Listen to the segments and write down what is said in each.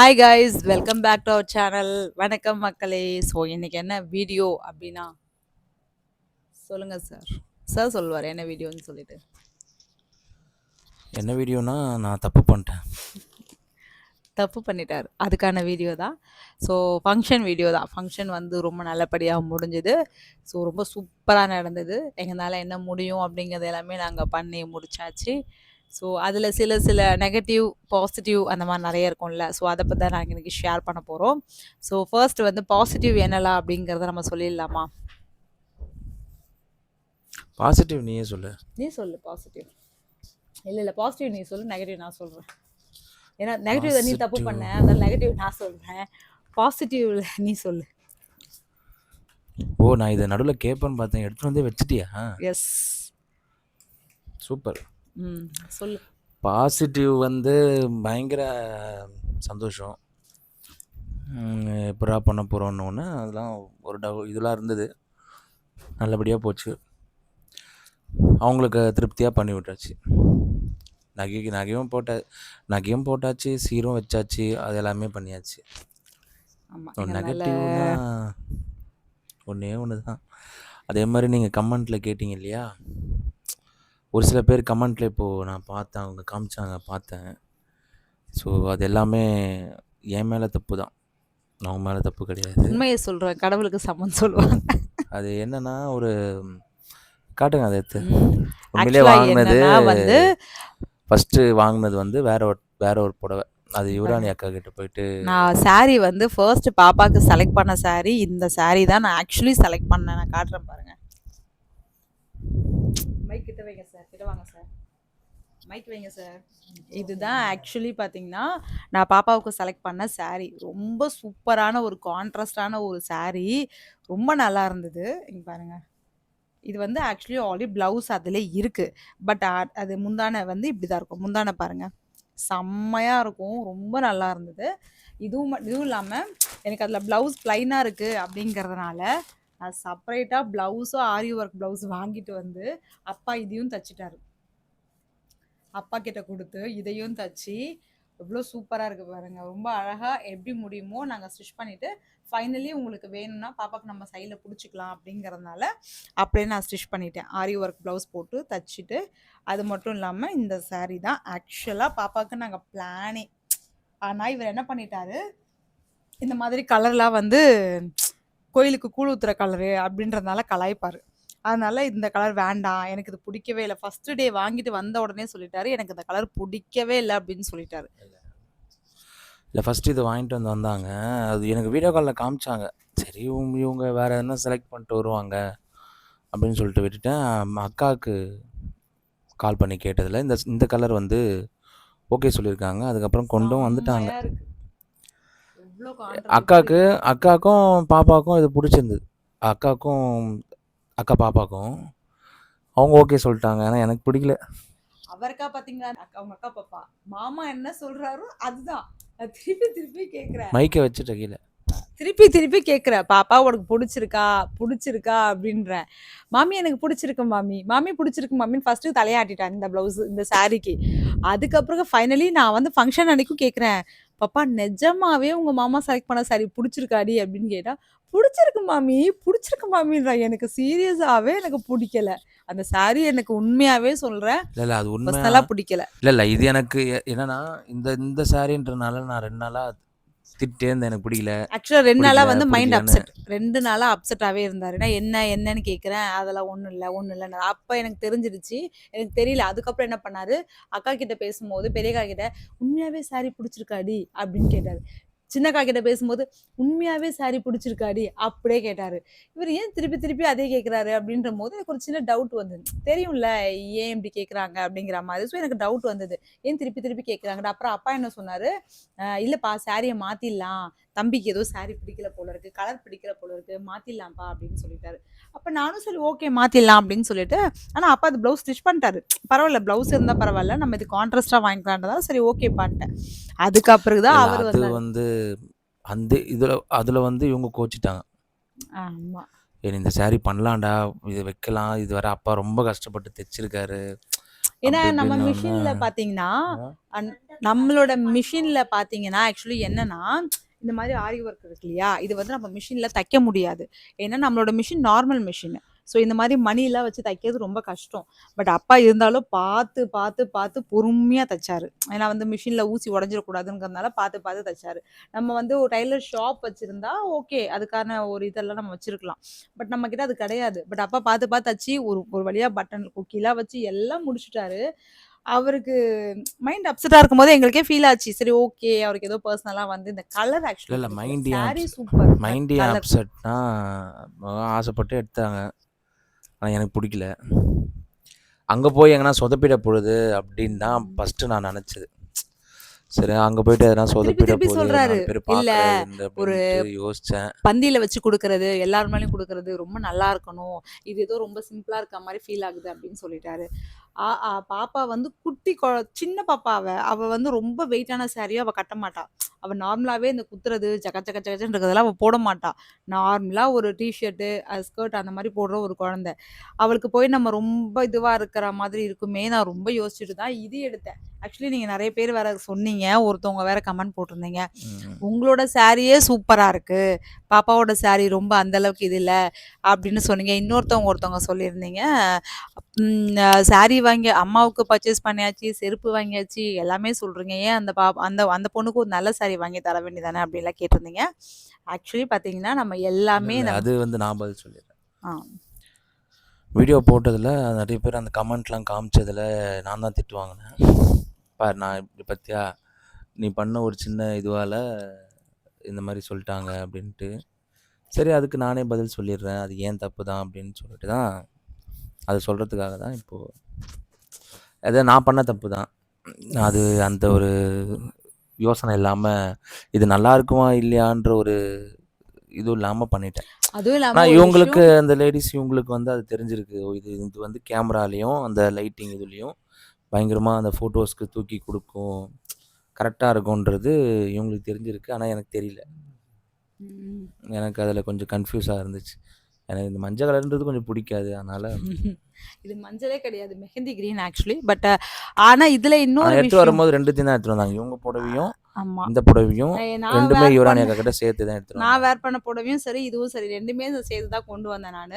Hi guys welcome back to our channel வணக்கம் மக்களே. So இன்னைக்கு என்ன வீடியோ அப்படின்னா சொல்லுங்க சார் சார் சொல்லுவார் என்ன வீடியோன்னு சொல்லிட்டு. என்ன வீடியோனா நான் தப்பு பண்ணிட்டேன். தப்பு பண்ணிட்டார். அதுக்கான வீடியோ தான். ஸோ ஃபங்க்ஷன் வீடியோ தான். ஃபங்க்ஷன் வந்து ரொம்ப நல்லபடியாக முடிஞ்சுது. ஸோ ரொம்ப சூப்பராக நடந்தது. எங்களால் என்ன முடியும் அப்படிங்கிறது எல்லாமே நாங்கள் பண்ணி முடிச்சாச்சு. ஸோ அதில் சில சில நெகட்டிவ் பாசிட்டிவ் அந்த மாதிரி நிறைய இருக்கும்ல. ஸோ அதை பற்றி தான் நாங்கள் இன்றைக்கி ஷேர் பண்ண போகிறோம் ஸோ ஃபர்ஸ்ட் வந்து பாசிட்டிவ் என்னலாம் அப்படிங்கிறத நம்ம சொல்லிடலாமா? பாசிட்டிவ் நீயே சொல்லு. நீ சொல்லு பாசிட்டிவ் இல்லை இல்லை பாசிட்டிவ் நீ சொல்லு நெகட்டிவ் நான் சொல்கிறேன் ஏன்னா நெகட்டிவ் நீ தப்பு. பண்ண அதனால நெகட்டிவ் நான் சொல்கிறேன் பாசிட்டிவ் நீ சொல்லு. ஓ நான் இதை நடுவில் கேட்பேன்னு பார்த்தேன். எடுத்துகிட்டு வந்தே வச்சிட்டியா? Yes super. ம் சொல்லு. பாசிட்டிவ் வந்து பயங்கர சந்தோஷம். எப்படா பண்ண போகிறோன்னு ஒன்று அதெல்லாம் ஒரு டவு இதெல்லாம் இருந்தது. நல்லபடியாக போச்சு. அவங்களுக்கு திருப்தியாக பண்ணி விட்டாச்சு. நகைக்கு நகையும் போட்ட நகையும் போட்டாச்சு சீரும் வச்சாச்சு அது எல்லாமே பண்ணியாச்சு. நெகட்டிவ்னா ஒன்றே ஒன்று தான் அதே மாதிரி நீங்கள் கமெண்ட்டில் கேட்டிங்க இல்லையா? ஒரு சில பேர் கமெண்ட்டில் இப்போது நான் பார்த்தேன் அவங்க காமிச்சாங்க பார்த்தேன். ஸோ அது எல்லாமே என் மேலே தப்பு தான். அவங்க மேலே தப்பு கிடையாது. உண்மையை சொல்கிறேன் கடவுளுக்கு சம்மன் சொல்லுவாங்க. அது என்னன்னா ஒரு காட்டுங்க அதை எடுத்து. உண்மையிலே வாங்கினது வந்து ஃபஸ்ட்டு வாங்கினது வந்து வேற ஒரு வேற ஒரு புடவை. அது யுவராணி அக்கா கிட்ட போயிட்டு நான் saree வந்து ஃபர்ஸ்ட் பாப்பாக்கு செலக்ட் பண்ண saree இந்த saree தான் நான் ஆக்சுவலி செலக்ட் பண்ணேன். நான் காட்டுறேன் பாருங்க. கிட்ட வைங்க சார். கிட்ட வாங்க சார். மைக் வைங்க சார். இதுதான் ஆக்சுவலி பார்த்தீங்கன்னா நான் பாப்பாவுக்கு செலக்ட் பண்ண சாரீ ரொம்ப சூப்பரான ஒரு கான்ட்ராஸ்டான ஒரு சாரீ ரொம்ப நல்லா இருந்தது. இங்கே பாருங்க. இது வந்து ஆக்சுவலி ஆல்ரெடி ப்ளவுஸ் அதில் இருக்குது பட் அது முந்தானை வந்து இப்படி தான் இருக்கும். முந்தானை பாருங்கள் செம்மையாக இருக்கும். ரொம்ப நல்லா இருந்தது. இதுவும் ம- இதுவும் இல்லாமல் எனக்கு அதில் ப்ளவுஸ் ப்ளைனாக இருக்குது அப்படிங்கிறதுனால நான் செப்பரேட்டாக ப்ளவுஸும் ஆரி ஒர்க் ப்ளவுஸ் வாங்கிட்டு வந்து அப்பா இதையும் தச்சிட்டாரு. அப்பா கிட்ட கொடுத்து இதையும் தச்சு எவ்வளோ சூப்பராக இருக்குது பாருங்க. ரொம்ப அழகாக எப்படி முடியுமோ நாங்கள் ஸ்டிச் பண்ணிவிட்டு ஃபைனலி உங்களுக்கு வேணும்னா பாப்பாக்கு நம்ம சைடில் பிடிச்சிக்கலாம் அப்படிங்கிறதுனால அப்படியே நான் ஸ்டிச் பண்ணிட்டேன். ஆரி ஒர்க் ப்ளவுஸ் போட்டு தச்சுட்டு அது மட்டும் இல்லாமல் இந்த சாரீ தான் ஆக்சுவலாக பாப்பாவுக்கு நாங்கள் பிளானே ஆனால் இவர் என்ன பண்ணிட்டாரு? இந்த மாதிரி கலர்லாம் வந்து கோயிலுக்கு கூழ் ஊத்துற கலரு அப்படின்றதுனால கலாய்ப்பார். அதனால இந்த கலர் வேண்டாம் எனக்கு இது பிடிக்கவே இல்லை. ஃபர்ஸ்ட் டே வாங்கிட்டு வந்த உடனே சொல்லிட்டாரு எனக்கு இந்த கலர் பிடிக்கவே இல்லை அப்படின்னு சொல்லிட்டாரு. இல்லை ஃபஸ்ட்டு இது வாங்கிட்டு வந்து வந்தாங்க. அது எனக்கு வீடியோ காலில் காமிச்சாங்க. சரி இவங்க இவங்க வேறு எதனா செலக்ட் பண்ணிட்டு வருவாங்க அப்படின்னு சொல்லிட்டு விட்டுட்டேன். அக்காவுக்கு கால் பண்ணி கேட்டதில் இந்த இந்த கலர் வந்து ஓகே சொல்லியிருக்காங்க. அதுக்கப்புறம் கொண்டும் வந்துட்டாங்க செம்மையா இருக்கு. எவ்வளோ contrast அக்காவுக்கு அக்காவுக்கும் பாப்பாவுக்கும் இது பிடிச்சிருந்தது. அக்காவுக்கும் அக்கா பாப்பாவுக்கும் அவங்க ஓகே சொல்லிட்டாங்க. ஆனால் எனக்கு பிடிக்கல. அவருக்கா பாத்தீங்களா? அக்கா- அவங்க அக்கா பாப்பா. மாமா என்ன சொல்றாரோ அதுதான். திருப்பி திருப்பி கேக்குறேன். மைக்கை வச்சுட்டு கீழே. திருப்பி திருப்பி கேக்குறேன். பாப்பா உனக்கு பிடிச்சிருக்கா? பிடிச்சிருக்கா? அப்படின்றேன். மாமி எனக்கு பிடிச்சிருக்கு மாமி. மாமி பிடிச்சிருக்கு மாமின்னு ஃபர்ஸ்ட் தலையாட்டிட்டேன் இந்த பிளவுஸ் இந்த சாரிக்கு அதுக்கப்புறம் ஃபைனலி நான் வந்து ஃபங்க்ஷன் அன்னைக்கும் கேக்குறேன். பாப்பா நிஜமாவே உங்க மாமா செலக்ட் பண்ண சாரி பிடிச்சிருக்காடி? அப்படின்னு கேட்டா பிடிச்சிருக்கு மாமி பிடிச்சிருக்கு மாமின்றா. எனக்கு சீரியஸாவே எனக்கு பிடிக்கல. அந்த சாரி எனக்கு உண்மையாவே சொல்றேன். இல்லை இல்லை அது உண்மை பர்சனலா பிடிக்கல. இல்லை இல்லை இது எனக்கு என்னன்னா இந்த இந்த சாரின்றனால நான் ரெண்டு நாளாக திட்டே இருந்தேன் எனக்கு பிடிக்கல ஆக்சுவலா ரெண்டு நாளா வந்து மைண்ட். அப்செட் ரெண்டு நாளா அப்செட்டாவே இருந்தாரு. நான் என்ன என்னன்னு கேக்குறேன். அதெல்லாம் ஒண்ணும் இல்ல ஒண்ணும் இல்ல அப்ப எனக்கு தெரிஞ்சிருச்சு எனக்கு தெரியல. அதுக்கப்புறம் என்ன பண்ணாரு? அக்கா கிட்ட பேசும்போது பெரியக்கா கிட்ட உண்மையாவே சாரி பிடிச்சிருக்காடி அப்படின்னு கேட்டாரு. சின்னக்கா கிட்ட பேசும்போது உண்மையாவே சாரி பிடிச்சிருக்காடி அப்படியே கேட்டாரு. இவர் ஏன் திருப்பி திருப்பி அதே கேட்குறாரு அப்படின்ற போது எனக்கு ஒரு சின்ன டவுட் வந்தது. தெரியும்ல ஏன் இப்படி கேட்குறாங்க அப்படிங்கிற மாதிரி. ஸோ எனக்கு டவுட் வந்தது. ஏன் திருப்பி திருப்பி கேட்குறாங்க அப்புறம் அப்பா என்ன சொன்னாரு? இல்லைப்பா சாரியை மாற்றிடலாம் தம்பிக்கு ஏதோ சாரி பிடிக்கல போல இருக்கு. கலர் பிடிக்கல போல இருக்கு. மாற்றிடலாம்ப்பா அப்படின்னு சொல்லிட்டாரு. அப்ப நானும் சரி ஓகே மாத்திடலாம் அப்படின்னு சொல்லிட்டு ஆனா அப்பா அது ப்ளவுஸ் ஸ்டிச் பண்ணிட்டாரு. பரவாயில்ல ப்ளவுஸ் இருந்தா பரவாயில்ல நம்ம இது கான்ட்ராஸ்டா வாங்கிக்கலான்றதா சரி ஓகே பண்ணிட்டேன். அதுக்கப்புறம் தான் அவர் அது வந்து வந்து அந்த இதில் அதில் வந்து இவங்க கோச்சிட்டாங்க. ஆமா. ஏன் இந்த saree பண்ணலாம்டா இது வைக்கலாம் இது வர அப்பா ரொம்ப கஷ்டப்பட்டு தைச்சிருக்காரு. ஏன்னா நம்ம மிஷின்ல பாத்தீங்கன்னா நம்மளோட மிஷின்ல பாத்தீங்கன்னா ஆக்சுவலி என்னன்னா இந்த மாதிரி ஆரி ஒர்க் இருக்கு இல்லையா? இது வந்து நம்ம மிஷினில் தைக்க முடியாது. ஏன்னா நம்மளோட மிஷின் நார்மல் மிஷின் ஸோ இந்த மாதிரி மணிலாம் வச்சு தைக்கிறது ரொம்ப கஷ்டம். பட் அப்பா இருந்தாலும் பார்த்து பார்த்து பார்த்து பொறுமையாக தைச்சாரு. ஏன்னா வந்து மிஷினில் ஊசி உடஞ்சிடக்கூடாதுங்கிறதுனால பார்த்து பார்த்து தைச்சாரு. நம்ம வந்து ஒரு டைலர் ஷாப் வச்சுருந்தா ஓகே அதுக்கான ஒரு இதெல்லாம் நம்ம வச்சுருக்கலாம். பட் நம்மக்கிட்ட அது கிடையாது. பட் அப்பா பார்த்து பார்த்து தச்சு ஒரு ஒரு வழியாக பட்டன் குக்கிலாம் வச்சு எல்லாம் முடிச்சிட்டாரு. அவருக்கு மைண்ட் அப்செட்டாக இருக்கும்போது எங்களுக்கே ஃபீல் ஆச்சு. சரி ஓகே அவருக்கு ஏதோ பர்சனலாக வந்து இந்த கலர் ஆக்சுவலி இல்லை மைண்டி சூப்பர் மைண்டி அப்செட்னா ஆசைப்பட்டு எடுத்தாங்க. ஆனால் எனக்கு பிடிக்கல. அங்கே போய் எங்கன்னா சொதப்பிட போகுது அப்படின்னு தான் ஃபஸ்ட்டு நான் நினச்சது. சரி அங்கே போயிட்டு எதனா சொதப்பிட சொல்றாரு. இல்ல ஒரு யோசித்தேன் பந்தியில வச்சு கொடுக்கறது எல்லார் மேலயும் கொடுக்கறது ரொம்ப நல்லா இருக்கணும். இது ஏதோ ரொம்ப சிம்பிளா இருக்க மாதிரி ஃபீல் ஆகுது அப்படின்னு சொல்லிட்டாரு. ஆ ஆ, பாப்பா வந்து குட்டி கொ- சின்ன பாப்பா அவ அவ வந்து ரொம்ப வெயிட்டான சாரியும் அவ கட்ட மாட்டா. அவ நார்மலாவே இந்த குத்துறது ஜக ஜக ஜகன்னு இருக்கிறதெல்லாம் அவ போட மாட்டா. நார்மலா ஒரு டிஷர்ட்டு ஸ்கர்ட் அந்த மாதிரி போடுற ஒரு குழந்தை. அவளுக்கு போய் நம்ம ரொம்ப இதுவா இருக்கிற மாதிரி இருக்குமே நான் ரொம்ப யோசிச்சுட்டு தான் இது எடுத்தேன். ஆக்சுவலி நீங்க நிறைய பேர் வேற சொன்னீங்க. ஒருத்தவங்க வேற கமெண்ட் போட்டிருந்தீங்க. உங்களோட சாரியே சூப்பரா இருக்கு. பாப்பாவோட சாரி ரொம்ப அந்த அளவுக்கு இது இல்ல அப்படின்னு சொன்னீங்க. இன்னொருத்தவங்க ஒருத்தவங்க சொல்லியிருந்தீங்க. சாரி வாங்கி அம்மாவுக்கு பர்ச்சேஸ் பண்ணியாச்சு செருப்பு வாங்கியாச்சு எல்லாமே சொல்றீங்க. ஏன் அந்த பா அந்த அந்த பொண்ணுக்கு ஒரு நல்ல சாரி வாங்கி தர வேண்டியதானே அப்படின்லாம் கேட்டிருந்தீங்க. ஆக்சுவலி பார்த்தீங்கன்னா நம்ம எல்லாமே அது வந்து நான் பதில் சொல்லிடுறேன். ஆ. வீடியோ போட்டதில் நிறைய பேர் அந்த கமெண்ட்லாம் காமிச்சதில் நான் தான் திட்டு வாங்கினேன். பார் நான் இப்படி பத்தியா நீ பண்ண ஒரு சின்ன இதுவால் இந்த மாதிரி சொல்லிட்டாங்க அப்படின்ட்டு. சரி அதுக்கு நானே பதில் சொல்லிடுறேன். அது ஏன் தப்பு தான் அப்படின்னு சொல்லிட்டு தான் அது சொல்கிறதுக்காக தான் இப்போது அதை நான் பண்ண தப்பு தான். அது அந்த ஒரு யோசனை இல்லாமல் இது நல்லா இருக்குமா இல்லையான்ற ஒரு இது இல்லாமல் பண்ணிட்டேன். அதுவும் இல்லாம ஆனால் ஒரு இவங்களுக்கு அந்த லேடிஸ் இவங்களுக்கு வந்து அது தெரிஞ்சிருக்கு. இது இது வந்து கேமராலேயும் அந்த லைட்டிங் இதுலேயும் பயங்கரமாக அந்த ஃபோட்டோஸ்க்கு தூக்கி கொடுக்கும். கரெக்டாக இருக்கும்ன்றது இவங்களுக்கு தெரிஞ்சிருக்கு. ஆனால் எனக்கு தெரியல. எனக்கு அதில் கொஞ்சம் கன்ஃபியூஸாக இருந்துச்சு. எனக்கு இந்த மஞ்சள் கலர்ன்றது கொஞ்சம் பிடிக்காது. அதனால் இது மஞ்சளே கிடையாது. மெஹந்தி கிரீன் ஆக்சுவலி பட் ஆனா இதுல நான் இன்னொரு எடுத்து வரும்போது ரெண்டுத்தையும் தான் எடுத்துட்டு வந்தாங்க. இவங்க புடவையும் ஆமா. இந்த புடவையும் ரெண்டுமே அக்கா கிட்ட சேர்த்து தான் எடுத்துட்டு நான் வேர் பண்ண புடவையும் சரி இதுவும் சரி ரெண்டுமே சேர்த்து தான் கொண்டு வந்தேன் நான்.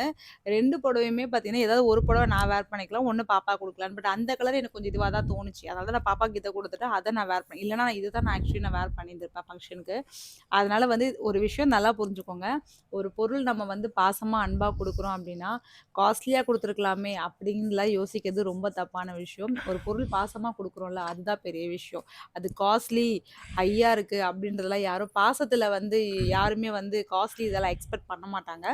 ரெண்டு புடவையுமே பார்த்தீங்கன்னா ஏதாவது ஒரு புடவை நான் வேர் பண்ணிக்கலாம் ஒன்று பாப்பா கொடுக்கலாம் பட் அந்த கலர் எனக்கு கொஞ்சம் இதுவாக தான் தோணுச்சு. அதனால தான் நான் பாப்பாக்கு இதை கொடுத்துட்டு அதை நான் வேர் பண்ணி இல்லைனா நான் இதுதான் நான் ஆக்சுவலி நான் வேர் பண்ணியிருந்திருப்பேன் ஃபங்க்ஷனுக்கு அதனால வந்து ஒரு விஷயம் நல்லா புரிஞ்சுக்கோங்க. ஒரு பொருள் நம்ம வந்து பாசமாக அன்பாக கொடுக்குறோம் அப்படின்னா காஸ்ட்லியாக கொடுத்துருக்கலாமே அப்படின்லாம் யோசிக்கிறது ரொம்ப தப்பான விஷயம். ஒரு பொருள் பாசமாக கொடுக்குறோம்ல அதுதான் பெரிய விஷயம். அது காஸ்ட்லி ஹையா இருக்கு அப்படின்றதெல்லாம் யாரும் பாசத்துல வந்து யாருமே வந்து காஸ்ட்லி இதெல்லாம் எக்ஸ்பெக்ட் பண்ண மாட்டாங்க.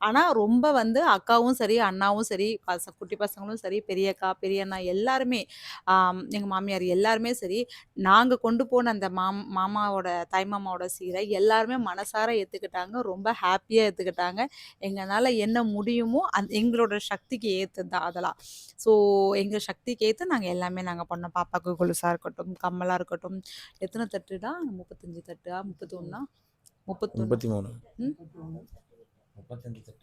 ஆனா ரொம்ப வந்து அக்காவும் சரி அண்ணாவும் சரி பச குட்டி பசங்களும் சரி பெரியக்கா பெரியண்ணா எல்லாருமே ஆம், எங்க மாமியார் எல்லாருமே சரி நாங்க கொண்டு போன அந்த மாம் மாமாவோட தாய் மாமாவோட சீரை எல்லாருமே மனசார ஏத்துக்கிட்டாங்க. ரொம்ப ஹாப்பியா ஏத்துக்கிட்டாங்க. எங்களால என்ன முடியுமோ அந் எங்களோட சக்திக்கு ஏத்து தான் அதெல்லாம். ஸோ எங்க சக்திக்கு ஏத்து நாங்க எல்லாமே நாங்க பண்ணோம். பாப்பாக்கு கொலுசா இருக்கட்டும் கம்மலா இருக்கட்டும் எத்தனை தட்டுடா முப்பத்தஞ்சு தட்டா முப்பத்தொன்னா முப்பத்தொன்னு. முப்பத்தி மூணு முப்பத்தஞ்சு தட்டு.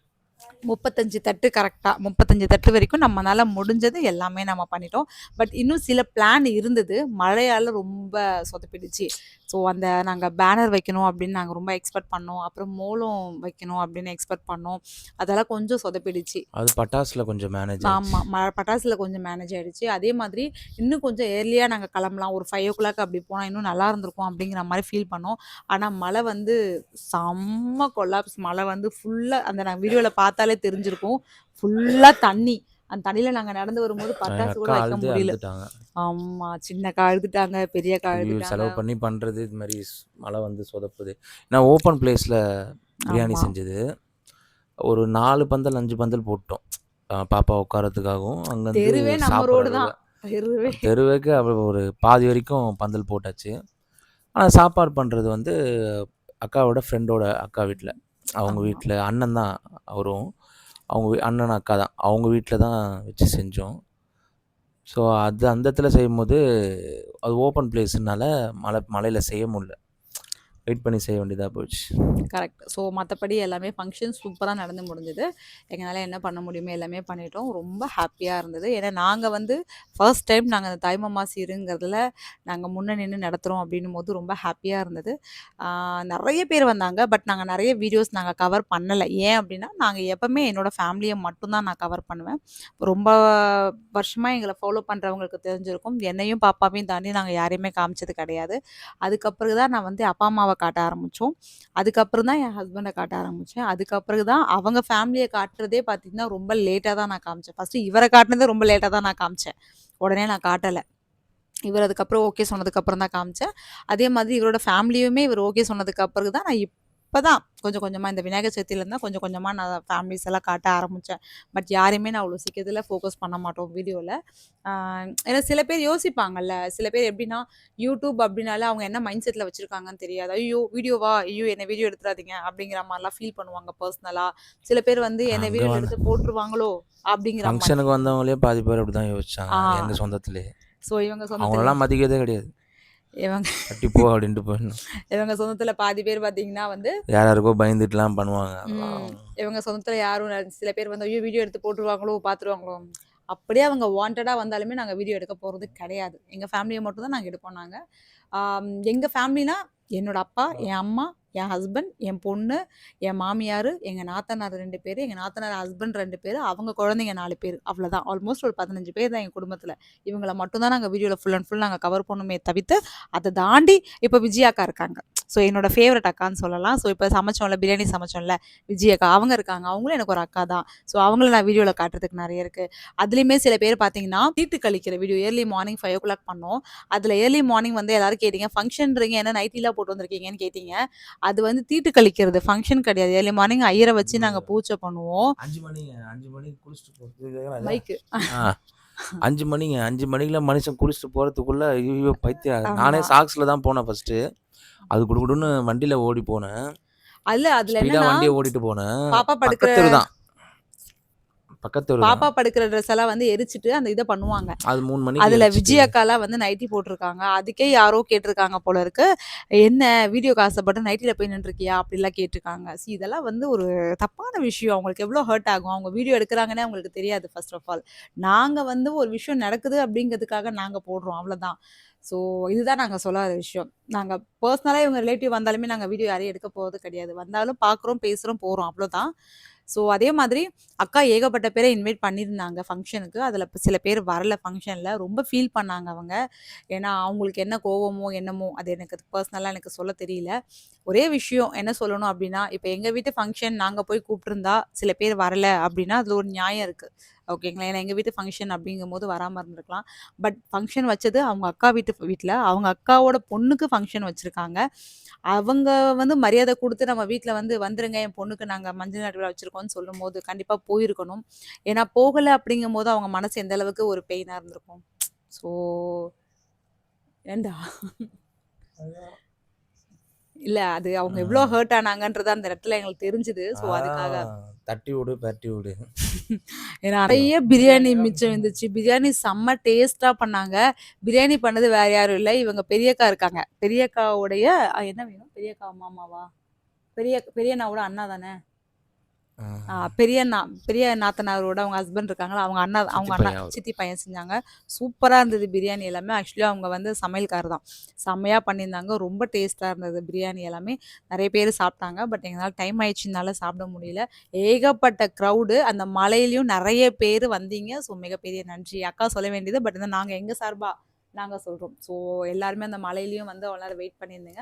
முப்பத்தஞ்சு தட்டு கரெக்டாக முப்பத்தஞ்சு தட்டு வரைக்கும் நம்மளால முடிஞ்சது எல்லாமே நம்ம பண்ணிட்டோம். பட் இன்னும் சில பிளான் இருந்தது. மழையால் ரொம்ப சொதப்பிடுச்சு. ஸோ அந்த நாங்கள் பேனர் வைக்கணும் அப்படின்னு நாங்கள் ரொம்ப எக்ஸ்பெக்ட் பண்ணோம். அப்புறம் மோளம் வைக்கணும் அப்படின்னு எக்ஸ்பெக்ட் பண்ணோம். அதெல்லாம் கொஞ்சம் சொதப்பிடுச்சு. அது பட்டாசுல கொஞ்சம் மேனேஜ் ஆமாம் ம பட்டாசுல கொஞ்சம் மேனேஜ் ஆயிடுச்சு. அதே மாதிரி இன்னும் கொஞ்சம் ஏர்லியாக நாங்கள் கிளம்பலாம். ஒரு ஃபைவ் ஓ கிளாக் அப்படி போனால் இன்னும் நல்லா இருந்திருக்கும் அப்படிங்கிற மாதிரி ஃபீல் பண்ணோம். ஆனால் மழை வந்து செம்ம கொல்லாப்ஸ் மழை வந்து ஃபுல்லாக அந்த நான் வீடியோவில் பார்த்தாலே தெரிஞ்சிருக்கும். ஃபுல்லாக தண்ணி. அந்த தண்ணியில் நாங்கள் நடந்து வரும்போது பட்டாசு கூட வைக்க முடியல. சின்னக்கா அழுதுட்டாங்க பெரியக்கா ஐயோ அழுதுட்டாங்க. செலவு பண்ணி பண்ணுறது இது மாதிரி மழை வந்து சொதப்புது. நான் ஓப்பன் பிளேஸில் பிரியாணி செஞ்சது. ஒரு நாலு பந்தல் அஞ்சு பந்தல் போட்டோம். பாப்பா உட்காரத்துக்காகவும் அங்கேருந்து தெருவே நம்ம ரோடு தான். தெருவே. தெருவுக்கு ஒரு பாதி வரைக்கும் பந்தல் போட்டாச்சு. ஆனால் சாப்பாடு பண்ணுறது வந்து அக்காவோட ஃப்ரெண்டோட அக்கா வீட்டில் அவங்க வீட்டில் அண்ணன் தான் அவரும். அவங்க வீ- அண்ணன் அக்கா தான். அவங்க வீட்டில் தான் வச்சு செஞ்சோம். ஸோ அது அந்த இடத்துல செய்யும்போது அது ஓப்பன் பிளேஸ்னால மழை மழையில் செய்ய முடியல. வெயிட் பண்ணி செய்ய வேண்டியதாக போச்சு. கரெக்ட். ஸோ மற்றபடி எல்லாமே ஃபங்க்ஷன் சூப்பராக நடந்து முடிஞ்சது. எங்களால் என்ன பண்ண முடியுமோ எல்லாமே பண்ணிட்டோம். ரொம்ப ஹாப்பியாக இருந்தது. ஏன்னா நாங்கள் வந்து ஃபர்ஸ்ட் டைம் நாங்கள் அந்த தாய்மாமா சீருங்கிறதுல நாங்க முன்ன நடத்துகிறோம் அப்படின்னும் போது ரொம்ப ஹாப்பியாக இருந்தது. நிறைய பேர் வந்தாங்க. பட் நாங்கள் நிறைய வீடியோஸ் நாங்கள் கவர் பண்ணலை ஏன் அப்படின்னா நாங்கள் எப்பவுமே என்னோட ஃபேமிலியை மட்டும்தான் நான் கவர் பண்ணுவேன். ரொம்ப வருஷமாக எங்களை ஃபாலோ பண்ணுறவங்களுக்கு தெரிஞ்சிருக்கும். என்னையும், பாப்பாவையும் தாண்டி நாங்கள் யாரையுமே காமிச்சது கிடையாது. அதுக்கப்புறம் தான் நான் வந்து அப்பா, அம்மாவை காட்ட ஆரம்பித்தோம் அதுக்கப்புறம் தான் என் ஹஸ்பண்டை காட்ட ஆரம்பிச்சேன். அதுக்கப்புறம் தான் அவங்க ஃபேமிலியை காட்டுறதே பார்த்தீங்கன்னா, ரொம்ப லேட்டாக தான் நான் காமிச்சேன். ஃபர்ஸ்ட்டு இவரை காட்டினதே ரொம்ப லேட்டாக தான் நான் காமிச்சேன். உடனே நான் காட்டலை இவர் அதுக்கப்புறம் ஓகே சொன்னதுக்கப்புறம் தான் காமிச்சேன். அதே மாதிரி இவரோட ஃபேமிலியுமே இவர் ஓகே சொன்னதுக்கு அப்புறம் தான் நான் இப்ப தான் கொஞ்சம் கொஞ்சமா இந்த விநாயகர் சதுர்த்தியிலருந்து தான் கொஞ்சம் கொஞ்சமா நான் ஃபேமிலிஸ் எல்லாம் காட்ட ஆரம்பிச்சேன். பட் யாரையுமே நான் அவ்வளோ சீக்கிரத்தில ஃபோக்கஸ் பண்ண மாட்டோம் வீடியோல. ஆ ஏன்னா சில பேர் யோசிப்பாங்கல்ல. சில பேர் எப்டின்னா, யூடியூப் அப்டின்னாலே அவங்க என்ன மைண்ட் செட்ல வச்சிருக்காங்கன்னு தெரியாது. ஐய்யயோ! வீடியோவா? ஐயோ! என்ன வீடியோ எடுத்துறாதீங்க அப்டிங்கிற மாரிலாம் ஃபீல் பண்ணுவாங்க பர்சனலா. சில பேர் வந்து என்ன வந்து எடுத்து போட்டுருவாங்களோ! ஃபங்ஷனுக்கு வந்தவங்களே பாதி பேர் அப்டிதான் யோசிச்சாங்க. ஆ. எங்க சொந்தத்திலேயே. ஸோ இவங்க சொந்தத்தில அவங்களலாம் மதிக்கிறதே கிடையாது. இவங்க "கட்டி போ" போயிடணும். இவங்க சொந்தத்தில பாதி பேர் பார்த்தீங்கன்னா வந்து யார் யாருக்கோ பயந்துட்டுலாம் பண்ணுவாங்க. இவங்க சொந்தத்தில யாரும். சில பேர் வந்து ஐயோ! வீடியோ எடுத்து போட்டுருவாங்களோ! பார்த்துருவாங்களோ! அப்படியே அவங்க வாண்டடா வந்தாலுமே நாங்க வீடியோ எடுக்க போறது கிடையாது. எங்க ஃபேமிலிய மட்டும் தான் நாங்க எடுப்போம் நாங்க. ஆம் எங்க ஃபேமிலினா என்னோட அப்பா, என் அம்மா, என் ஹஸ்பண்ட், என் பொண்ணு, என் மாமியார் எங்கள் நாத்தனார் ரெண்டு பேர் எங்கள் நாத்தனார் ஹஸ்பண்ட் ரெண்டு பேர் அவங்க குழந்தைங்க நாலு பேர் அவ்வளோதான். ஆல்மோஸ்ட் ஒரு 15 பேர் தான் எங்கள் குடும்பத்தில் இவங்களை மட்டும்தான் நாங்கள் வீடியோவில் ஃபுல் அண்ட் ஃபுல் நாங்கள் கவர் பண்ணுமே தவிர்த்து, அதை தாண்டி இப்போ விஜயாக்கா இருக்காங்க. ஸோ என்னோட ஃபேவரைட் அக்கான்னு சொல்லலாம். ஸோ இப்ப சமைச்சோம்ல, பிரியாணி சமைச்சோம்ல, விஜய் அக்கா அவங்க இருக்காங்க. அவங்களும் எனக்கு ஒரு அக்கா தான். ஸோ அவங்கள நான் வீடியோல காட்டுறதுக்கு நெறைய இருக்கு. அதுலயுமே சில பேர் பார்த்தீங்கன்னா, தீட்டு கழிக்கிற வீடியோ ஏர்லி மார்னிங் 5:00 பண்ணோம். அதுல ஏர்லி மார்னிங் வந்து எல்லாரும் கேட்டீங்க, ஃபங்ஷன்றீங்க என்ன நைட்டிலாம் போட்டு வந்திருக்கீங்கன்னு கேட்டீங்க. அது வந்து தீட்டு கழிக்கிறது. ஃபங்ஷன் கிடையாது. ஏர்லி மார்னிங் ஐயர வச்சு நாங்க பூஜை பண்ணுவோம். 5 மணிங்க. 5 மணிக்கு குளிச்சுட்டு. ஆ 5 மணிங்க. 5 மணிக்கெல்லாம் மனுஷன் குளிச்சுட்டு போறதுக்குள்ள ஐய்யயோ! பைத்தியம். நானே சாக்ஸ்ல தான் போனேன் ஃபர்ஸ்ட்டு. அது குடுகுடுன்னு வண்டியில ஓடி போனேன். அல்ல அதுல ஸ்பீடா என்னன்னா, வண்டிய ஓட்டிட்டு போனேன். பாப்பா படுக்கிற பக்கத்து தெரு தான். பக்கத்து. பாப்பா படுக்கிற ட்ரெஸ் எல்லாம் வந்து எரிச்சுட்டு அந்த இத பண்ணுவாங்க. அது 3 மணிக்கு அதுல விஜய் அக்காலாம் வந்து நைட்டி போட்டுருக்காங்க. அதுக்கே யாரோ கேட்டுருக்காங்க போல இருக்கு. என்ன வீடியோக்கு ஆசைப்பட்டு நைட்டில போய் நின்றுருக்கியா? அப்டிலாம் கேட்டுருக்காங்க. சி இதெல்லாம் வந்து ஒரு தப்பான விஷயம். அவங்களுக்கு எவ்ளோ ஹர்ட் ஆகும். அவங்க வீடியோ எடுக்குறாங்கன்னே அவங்களுக்கு தெரியாது ஃபர்ஸ்ட் ஆஃப் ஆல். நாங்க வந்து ஒரு விஷயம் நடக்குது அப்டிங்கிறதுக்காக நாங்க போடுறோம். அவ்வளோதான். ஸோ இதுதான் நாங்க சொல்லாத விஷயம். நாங்க பர்சனலா இவங்க ரிலேட்டிவ் வந்தாலுமே நாங்க வீடியோ யாரையும் எடுக்க போறது கிடையாது. வந்தாலும் பார்க்குறோம், பேசுறோம், போறோம் அவ்வளோதான். ஸோ அதே மாதிரி அக்கா ஏகப்பட்ட பேரை இன்வைட் பண்ணியிருந்தாங்க ஃபங்க்ஷனுக்கு அதில் சில பேர் வரல ஃபங்க்ஷனில் ரொம்ப ஃபீல் பண்ணாங்க அவங்க. ஏன்னா அவங்களுக்கு என்ன கோவமோ, என்னமோ அது எனக்கு பர்சனலாக எனக்கு சொல்ல தெரியல. ஒரே விஷயம் என்ன சொல்லணும் அப்படின்னா இப்போ எங்கள் வீட்டு ஃபங்க்ஷன் நாங்கள் போய் கூப்பிட்டுருந்தா சில பேர் வரல அப்படின்னா அதில் ஒரு நியாயம் இருக்குது ஓகேங்களா? ஏன்னா எங்கள் வீட்டு ஃபங்க்ஷன் அப்படிங்கும் போது வராமல் இருந்திருக்கலாம். பட் ஃபங்க்ஷன் வச்சது அவங்க அக்கா வீட்டு வீட்டில் அவங்க அக்காவோட பொண்ணுக்கு ஃபங்க்ஷன் வச்சுருக்காங்க அவங்க வந்து மரியாதை கொடுத்து நம்ம வீட்டில் வந்து வந்துருங்க என் பொண்ணுக்கு நாங்கள் மஞ்சள் நாட்டு விழா வச்சிருக்கோம்னு சொல்லும்போது, கண்டிப்பாக போயிருக்கணும். ஏன்னா போகலை அப்படிங்கும் போது அவங்க மனசு எந்த அளவுக்கு ஒரு பெயினாக இருந்திருக்கும். ஸோ ஏண்டா இல்ல அது அவங்க எவ்ளோ ம். ஹர்ட் ஆனாங்கன்றது அந்த இடத்துல எங்களுக்கு தெரிஞ்சுது. ஸோ அதுக்காக. தட்டி விடு, பெரட்டி விடு. ஏன்னா நெறைய பிரியாணி மிச்சம் இருந்துச்சு. பிரியாணி செம்ம டேஸ்ட்டா பண்ணாங்க. பிரியாணி பண்ணது வேற யாரும் இல்ல. இவங்க பெரியக்கா இருக்காங்க. பெரியக்காவுடைய என்ன வேணும்? பெரியக்கா மாமாவா? பெரிய பெரியண்ணாவோட அண்ணா தானே? ஆ. பெரியண்ணா பெரிய நாத்தனாரோட அவங்க ஹஸ்பண்ட் இருக்காங்கல்ல, அவங்க அண்ணா அவங்க அண்ணா. சித்தி பையன் செஞ்சாங்க. சூப்பரா இருந்தது பிரியாணி எல்லாமே. ஆக்சுவலி அவங்க வந்து சமையல்காரர் தான். செம்மையா பண்ணியிருந்தாங்க. ரொம்ப டேஸ்ட்டா இருந்தது பிரியாணி எல்லாமே. நெறைய பேர் சாப்ட்டாங்க. பட் எங்களால டைம் ஆயிடுச்சுனால சாப்பிட முடியல. ஏகப்பட்ட க்ரவுடு. அந்த மழையிலயும் நெறைய பேர் வந்தீங்க. ஸோ மிகப்பெரிய நன்றி. அக்கா சொல்ல வேண்டியது. பட் வந்து நாங்க எங்க சார்பா நாங்க சொல்றோம். ஸோ எல்லாருமே அந்த மழையிலயும் வந்து அவ்வளோ வெயிட் பண்ணியிருந்தீங்க.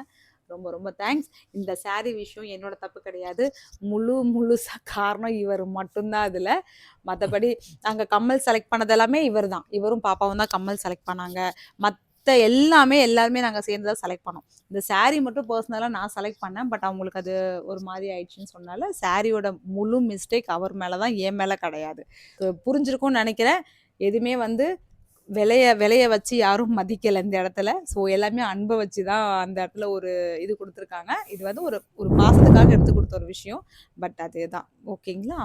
ரொம்ப ரொம்ப தேங்க்ஸ். இந்த சாரி விஷயம் என்னோட தப்பு கிடையாது. முழு முழுசாக காரணம் இவர் மட்டும்தான் அதில் மற்றபடி நாங்கள் கம்மல் செலக்ட் பண்ணது எல்லாமே இவர் தான். இவரும் பாப்பாவும் தான் கம்மல் செலக்ட் பண்ணாங்க. மற்ற எல்லாமே எல்லாருமே நாங்கள் சேர்ந்து தான் செலக்ட் பண்ணோம். இந்த சாரி மட்டும் பர்சனலாக நான் செலக்ட் பண்ணேன். பட் அவங்களுக்கு அது ஒரு மாதிரி ஆயிடுச்சுன்னு சொன்னால சாரியோட முழு மிஸ்டேக் அவர் மேலே தான். என் மேலே கிடையாது. புரிஞ்சிருக்கும்னு நினைக்கிறேன் எதுவுமே வந்து விலைய விலைய வச்சு யாரும் மதிக்கல இந்த இடத்துல. ஸோ எல்லாமே அன்ப வச்சு தான் அந்த இடத்துல ஒரு இது குடுத்துருக்காங்க. இது வந்து ஒரு ஒரு பாசத்துக்காக எடுத்து குடுத்த ஒரு விஷயம். பட் அதேதான். ஓகேங்களா?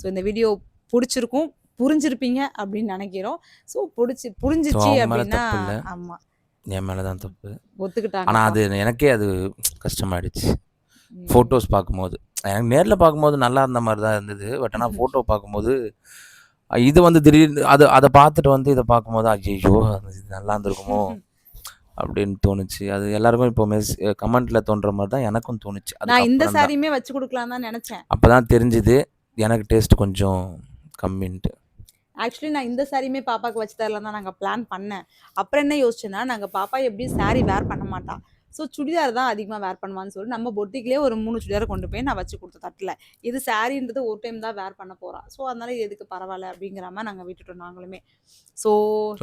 ஸோ இந்த வீடியோ புடிச்சிருக்கும். புரிஞ்சிருப்பீங்க அப்டின்னு நெனைக்கிறோம். ஸோ புடிச்சு புரிஞ்சிச்சு அவங்க மேல அப்டின்னா தப்பு இல்ல. ஆமா. என் மேலே தான் தப்பு ஒத்துக்கிட்டாங்க ஆனால் அது எனக்கே அது கஷ்டமாயிடுச்சு ஃபோட்டோஸ் பார்க்கும்போது எனக்கு நேரில் பார்க்கும்போது நல்லா இருந்த மாதிரி தான் இருந்தது பட் ஆனால் ஃபோட்டோ பார்க்கும்போது இது வந்து திடீர்னு அது அதை பார்த்துட்டு வந்து இதை பார்க்கும்போது ஐயோ இது நல்லா இருந்திருக்குமோ? அப்படின்னு தோணுச்சு. அது எல்லாருக்கும் இப்போ மெஸ் கமெண்ட்டில் தோன்ற மாதிரி தான் எனக்கும் தோணுச்சு. நான் இந்த சாரியுமே வச்சு கொடுக்கலாம் தான் நினைச்சேன். அப்போ தான் தெரிஞ்சுது எனக்கு டேஸ்ட் கொஞ்சம் கம்மின்ட்டு. ஆக்சுவலி நான் இந்த சாரியுமே பாப்பாக்கு வச்சு தரலாம் தான் நாங்கள் பிளான் பண்ணேன். அப்புறம் என்ன யோசிச்சேன்னா நாங்கள் பாப்பா எப்படி saree வேர் பண்ண மாட்டா. ஸோ சுடிதார் தான் அதிகமாக வேர் பண்ணுவான்னு சொல்லி நம்ம பொட்டிக்லேயே ஒரு மூணு சுடிதார் கொண்டு போய் நான் வச்சு கொடுத்த தட்டில். இது சாரின்றது ஒரு டைம் தான் வேர் பண்ண போகிறா ஸோ அதனால இது எதுக்கு பரவாயில்ல அப்படிங்கிற மாதிரி நாங்கள் விட்டுட்டோம் நாங்களுமே. ஸோ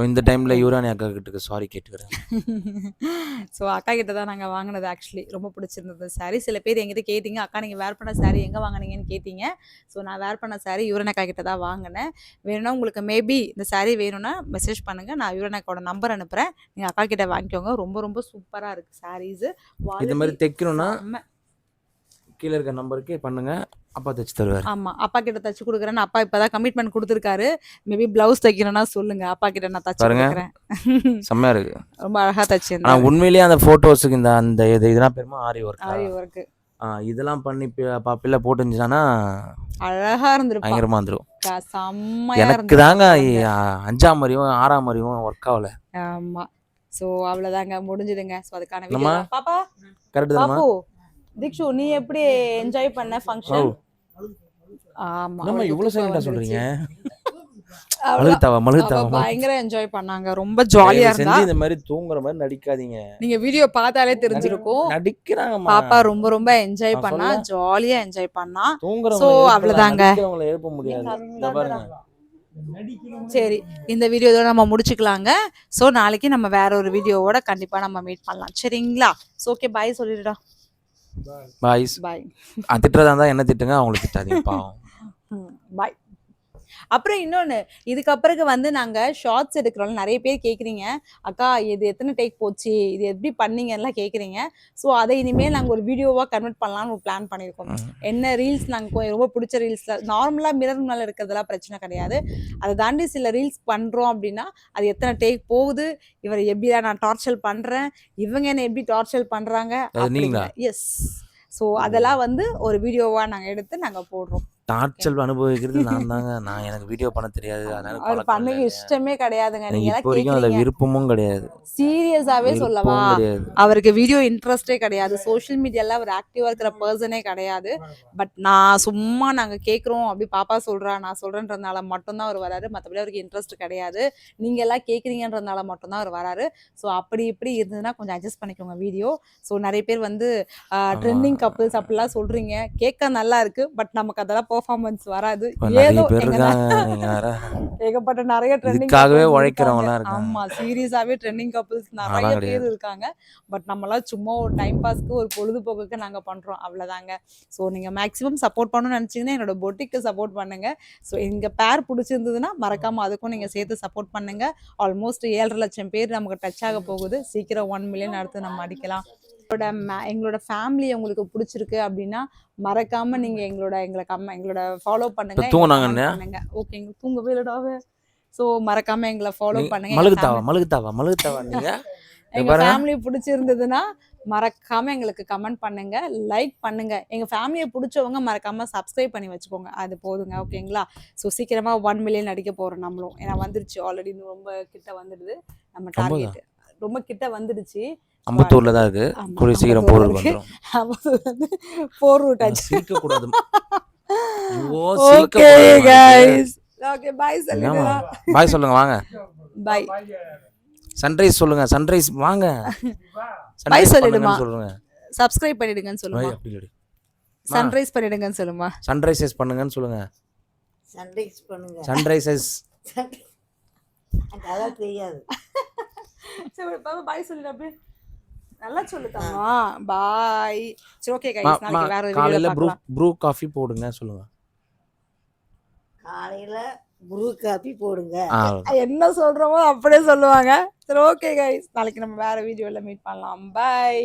இந்த டைமில் யூரானி அக்கா கிட்ட சாரி கேட்டுக்கிறேன். ஸோ அக்கா கிட்ட தான் நாங்கள் வாங்கினது ஆக்சுவலி ரொம்ப பிடிச்சிருந்தது saree. சில பேர் எங்கிட்ட கேட்டிங்க அக்கா நீங்கள் வேர் பண்ண saree எங்கே வாங்குனீங்கன்னு கேட்டிங்க. ஸோ நான் வேர் பண்ண saree யூரன் அக்கா கிட்ட தான் வாங்கினேன். வேணும்னா உங்களுக்கு மேபி இந்த saree வேணும்னா மெசேஜ் பண்ணுங்கள் நான் யூரன் அக்காவோட நம்பர் அனுப்புகிறேன் நீங்கள் அக்கா கிட்ட வாங்கிக்கோங்க. ரொம்ப ரொம்ப சூப்பராக இருக்குது சாரீஸு இந்த மாதிரி தைக்கணும்னா கீழே இருக்க நம்பருக்கு பண்ணுங்க. அப்பா தைச்சு தருவார். ஆமாம் அப்பா கிட்ட தச்சு கொடுக்குறேன்னு அப்பா இப்போ தான் கமிட்மெண்ட் கொடுத்துருக்காரு. மேபி ப்ளவுஸ் தைக்கணும்னா சொல்லுங்கள் அப்பா கிட்ட நான் தச்சு. கொடுக்குறேன். செம்மையா இருக்கு. ரொம்ப அழகாக ஆனால் தச்சிருந்தேன் உண்மையிலேயே அந்த ஃபோட்டோஸுக்கு இந்த அந்த இது இதெல்லாம் பெருமா ஆரி ஒர்க் ஆரி ஒர்க்கு இதெல்லாம் பண்ணி பி- பிள்ளை போட்டுருந்துச்சுன்னா அழகாக இருந்திருப்பா. பயங்கரமா செம்மையாக எனக்கு தாங்க அஞ்சாம் வரையும் ஆறாம் வரையும் ஒர்க் ஆகல. ஆமா. சோ அவ்வளவுதாங்க. முடிஞ்சுதுங்க. சோ அதுக்கான வீடியோ பாப்பா? கரெக்டு பாப்பு தீக்ஷு நீ எப்படி என்ஜாய் பண்ண ஃபங்க்ஷன் ஆமா நம்ம அவளுக்கு இவ்வளோ தூக்கம் சைலண்டா. சொல்றீங்க? பயங்கர என்ஜாய் பண்ணாங்க. ரொம்ப ஜாலியா இருந்தா இந்த மாதிரி தூங்குற மாதிரி நடிக்காதீங்க. நீங்க வீடியோ பார்த்தாலே தெரிஞ்சிருக்கும். பாப்பா ரொம்ப ரொம்ப என்ஜாய் பண்ணா. ஜாலியா என்ஜாய் பண்ணா. So, எழுப்பலாம், அவ்வளவுதாங்க. எழுப்ப முடியாது. சரி இந்த வீடியோ இதோட நம்ம முடிச்சுக்கலாங்க. சோ நாளைக்கு நம்ம வேற ஒரு வீடியோவோட கண்டிப்பா நம்ம மீட் பண்ணலாம். சரிங்களா? சோ ஓகே பாய் சொல்லிடுடா பாய்ஸ் பாய் திட்டுறதா இருந்தா என்ன திட்டுங்க? அவங்களுக்கு திட்டாதீங்க பாவம். பாய் அப்புறம் இன்னொன்று இதுக்கப்புறக்கு வந்து நாங்கள் ஷார்ட்ஸ் எடுக்கிறோம் நிறைய பேர் கேட்குறீங்க அக்கா இது எத்தனை டேக் போச்சு? இது எப்படி பண்ணீங்கலாம் கேட்குறீங்க ஸோ அதை இனிமேல் நாங்கள் ஒரு வீடியோவாக கன்வெர்ட் பண்ணலாம்னு ஒரு பிளான் பண்ணியிருக்கோம். என்ன ரீல்ஸ் நாங்கள் ரொம்ப பிடிச்ச ரீல்ஸில் நார்மலாக மிரர் மேலே இருக்கிறதெல்லாம் பிரச்சனை கிடையாது. அதை தாண்டி சில ரீல்ஸ் பண்ணுறோம் அப்படின்னா அது எத்தனை டேக் போகுது? இவரை எப்படி நான் டார்ச்சர் பண்ணுறேன் இவங்க என்ன எப்படி டார்ச்சர் பண்ணுறாங்க? எஸ் ஸோ அதெல்லாம் வந்து ஒரு வீடியோவாக நாங்கள் எடுத்து நாங்கள் போடுறோம். டார்ச்சல் அனுபவிக்கிறது நான் தாங்க. நான் எனக்கு வீடியோ பண்ண தெரியாது. அதனால பண்ண. இஷ்டமே கிடையாதுங்க. நீங்க இப்போ வரைக்கும் அதுல விருப்பமும் கிடையாது. சீரியஸாவே சொல்லவா? அவருக்கு வீடியோ இன்ட்ரெஸ்டே கிடையாது. சோஷியல் மீடியால அவர் ஆக்டிவா இருக்கிற பர்சனே கிடையாது. பட் நான் சும்மா நாங்க கேக்குறோம் அப்படி பாப்பா சொல்றா நான் சொல்றேன்றதுனால மட்டும்தான் அவர் வராரு. மத்தபடி அவருக்கு இன்ட்ரெஸ்ட் கிடையாது. நீங்க எல்லாம் கேக்குறீங்கன்றதுனால மட்டும்தான் அவர் வராரு. ஸோ அப்படி இப்படி இருந்ததுன்னா கொஞ்சம் அட்ஜஸ்ட் பண்ணிக்கோங்க வீடியோ ஸோ நிறைய பேர் வந்து ட்ரெண்டிங் கப்பிள்ஸ் அப்படிலாம் சொல்றீங்க. கேட்க நல்லா இருக்கு. பட் நமக்கு அதெல்லாம் பெர்ஃபார்மன்ஸ் வராது. ஏதோ ஏகப்பட்ட நிறைய ட்ரெண்டிங் இதுக்காகவே உழைக்கிறவங்களாம் இருக்காங்க. ஆமா சீரியஸாவே ட்ரெண்டிங் கப்பிள்ஸ் நிறைய பேர். இருக்காங்க. பட் நம்மளாம் சும்மா ஒரு டைம் பாஸ்க்கு ஒரு பொழுதுபோக்குக்கு நாங்க பண்றோம். அவ்வளவுதாங்க. ஸோ நீங்க மேக்ஸிமம் சப்போர்ட் பண்ணணும்னு நினைச்சீங்கன்னா என்னோட பொட்டிக்கு சப்போர்ட் பண்ணுங்க. ஸோ எங்க பேர் பிடிச்சிருந்ததுன்னா மறக்காம அதுக்கும் நீங்க சேர்த்து சப்போர்ட் பண்ணுங்க. ஆல்மோஸ்ட் ஏழரை லட்சம் பேர் நமக்கு டச் ஆக போகுது. சீக்கிரம் ஒன் மில்லியன் அடுத்து நம்ம அடிக்கலாம். எங்களோட எங்களோட ஃபேமிலி உங்களுக்கு பிடிச்சிருக்கு அப்படின்னா மறக்காம நீங்க எங்களோட எங்களை கம்ம எங்களோட ஃபாலோ பண்ணுங்க. தூங்குனாங்க பண்ணுங்க. ஓகேங்க தூங்கவே இல்லடாவே ஸோ மறக்காம எங்களை ஃபாலோ பண்ணுங்க. மழுகுத்தாவா மழுகுத்தாவா மழுகுத்தாவா நீங்க? எங்க. ஃபேமிலி பிடிச்சிருந்ததுன்னா மறக்காம எங்களுக்கு கமெண்ட் பண்ணுங்க. லைக் பண்ணுங்க. எங்க ஃபேமிலியை பிடிச்சவங்க மறக்காம சப்ஸ்கிரைப் பண்ணி வச்சுக்கோங்க. அது போதுங்க. ஓகேங்களா ஸோ சீக்கிரமா ஒன் மில்லியன் அடிக்க போறோம் நம்மளும். ஏன்னா வந்துருச்சு. ஆல்ரெடி ரொம்ப கிட்ட வந்துடுது. நம்ம. டார்கெட் ரொம்ப கிட்ட வந்துடுச்சு. அம்பத்தூர்ல தான் இருக்கு கூடிய சீக்கிரம் போருக்கு இருக்கு. வந்துடும் அம்பத்தூர் வந்து போர் ரூட் ஆச்சு. சிரிக்க கூடாது ஐயோ, ஓகே சிரிக்கக்கூடாது. Guys okay bye? சொல்லிடலாம் பாய் சொல்லுங்க வாங்க. பாய் சன்ரைஸ் சொல்லுங்க சன்ரைஸ் வாங்க. Sunrise சொல்லிடுமா. சொல்லுங்க. சப்ஸ்கிரைப் பண்ணிடுங்கன்னு சொல்லுமா? பாய். சன்ரைஸ் பண்ணிடுங்கன்னு சொல்லுமா? சன்ரைசஸ் பண்ணுங்கன்னு சொல்லுங்க. சன்ரைஸ் பண்ணுங்க. சன்ரைசஸ் எனக்கு அதான் தெரியாது. சரி பாப்பா பாய் சொல்லிடு அப்படியே. நல்லா சொல்லு தம்மா பாய் சரி ஓகே கைஸ் நாளைக்கு வேற காலையில வீடியோல ப்ரூ ப்ரூ காஃபி போடுங்க சொல்லுங்க. காலையில ப்ரூ காப்பி போடுங்க. என்ன சொல்றோமோ அப்படியே சொல்லுவாங்க. சரி ஓகே கைஸ் நாளைக்கு நம்ம வேற வீடியோல மீட் பண்ணலாம். பாய்